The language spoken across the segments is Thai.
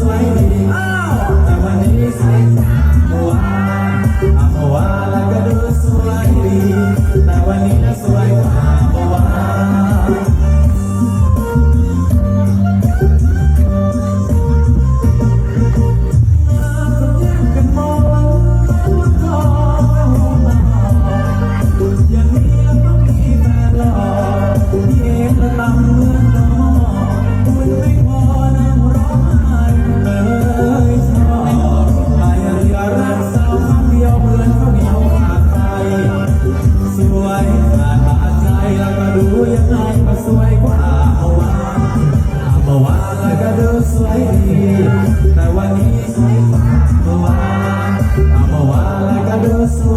สวยดีอ้าววันนี้สวยหัวอาหัวแล้วก็ดูสวยดีแต่วันนี้น่ะสวยกว่าเมื่อวานเย็นละลำเมื่อนอนคุณไม่พอ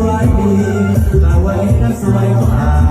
I'm a man, I'm a